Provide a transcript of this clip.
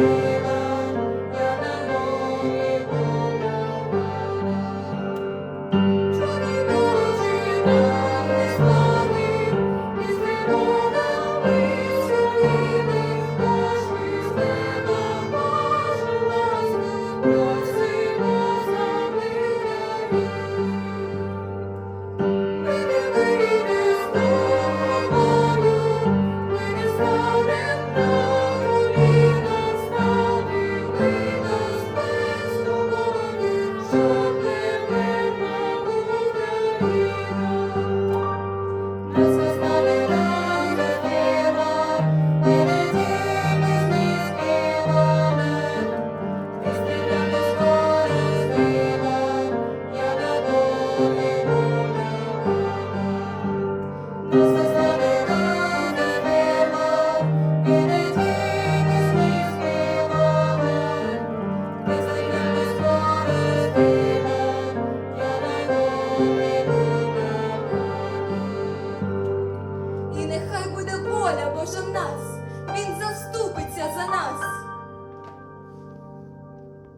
Thank you. Він заступиться за нас.